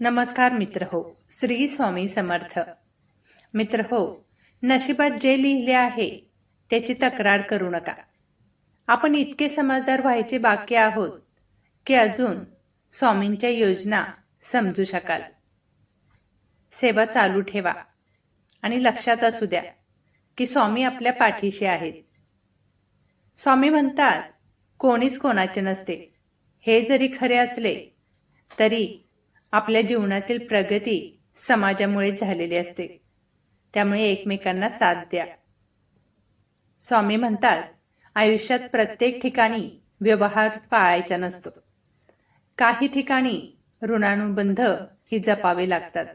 नमस्कार मित्र हो श्री स्वामी समर्थ. मित्र हो नशिबात जे लिहिले आहे त्याची तक्रार करू नका. आपण इतके समजदार व्हायचे बाकी आहोत की अजून स्वामींच्या योजना समजू शकाल. सेवा चालू ठेवा आणि लक्षात असू द्या की स्वामी आपल्या पाठीशी आहेत. स्वामी म्हणतात कोणीच कोणाचे नसते. हे जरी खरे असले तरी आपल्या जीवनातील प्रगती समाजामुळे झालेली असते. त्यामुळे एकमेकांना साथ द्या. स्वामी म्हणतात आयुष्यात प्रत्येक ठिकाणी व्यवहार पाळायचा नसतो. काही ठिकाणी ऋणानुबंध ही जपावे लागतात.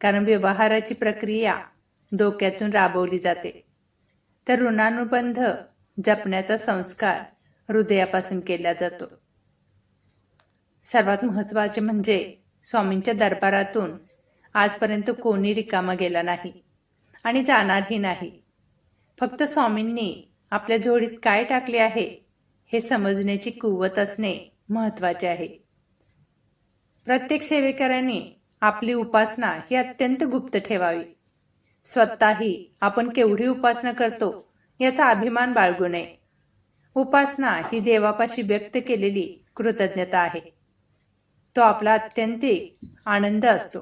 कारण व्यवहाराची प्रक्रिया डोक्यातून राबवली जाते. तर ऋणानुबंध जपण्याचा संस्कार हृदयापासून केला जातो. सर्वात महत्त्वाचे म्हणजे स्वामींच्या दरबारातून आजपर्यंत कोणी रिकामा गेला नाही आणि जाणारही नाही. फक्त स्वामींनी आपल्या जोडीत काय टाकले आहे हे समजण्याची कुवत असणे महत्त्वाचे आहे. प्रत्येक सेवेकऱ्याने आपली उपासना ही अत्यंत गुप्त ठेवावी. स्वतःही आपण केवढी उपासना करतो याचा अभिमान बाळगू नये. उपासना ही देवापाशी व्यक्त केलेली कृतज्ञता आहे. तो आपला अत्यंतिक आनंद असतो.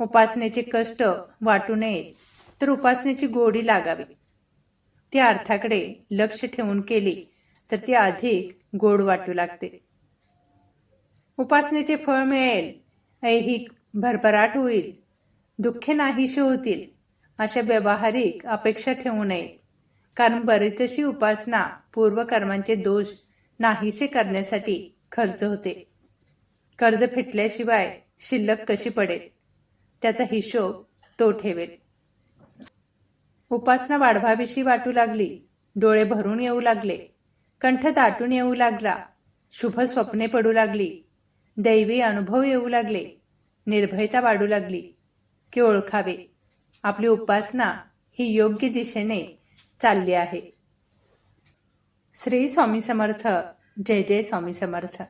उपासनेचे कष्ट वाटू नयेत तर उपासनेची गोडी लागावी. ती अर्थाकडे लक्ष ठेवून केली तर ती अधिक गोड वाटू लागते. उपासनेचे फळ मिळेल ऐहिक भरभराट होईल दुःखे नाहीशी होतील अशा व्यवहारिक अपेक्षा ठेवू नये. कारण बरीचशी उपासना पूर्वकर्मांचे दोष नाहीसे करण्यासाठी खर्च होते. कर्ज फेटल्याशिवाय शिल्लक कशी पडेल? त्याचा हिशोब तो ठेवेल. उपासना वाढवाविषयी वाटू लागली डोळे भरून येऊ लागले कंठ दाटून येऊ लागला शुभ स्वप्ने पडू लागली दैवी अनुभव येऊ लागले निर्भयता वाढू लागली. की ओळखावे? आपली उपासना ही योग्य दिशेने चालली आहे. श्री स्वामी समर्थ. जय जय स्वामी समर्थ.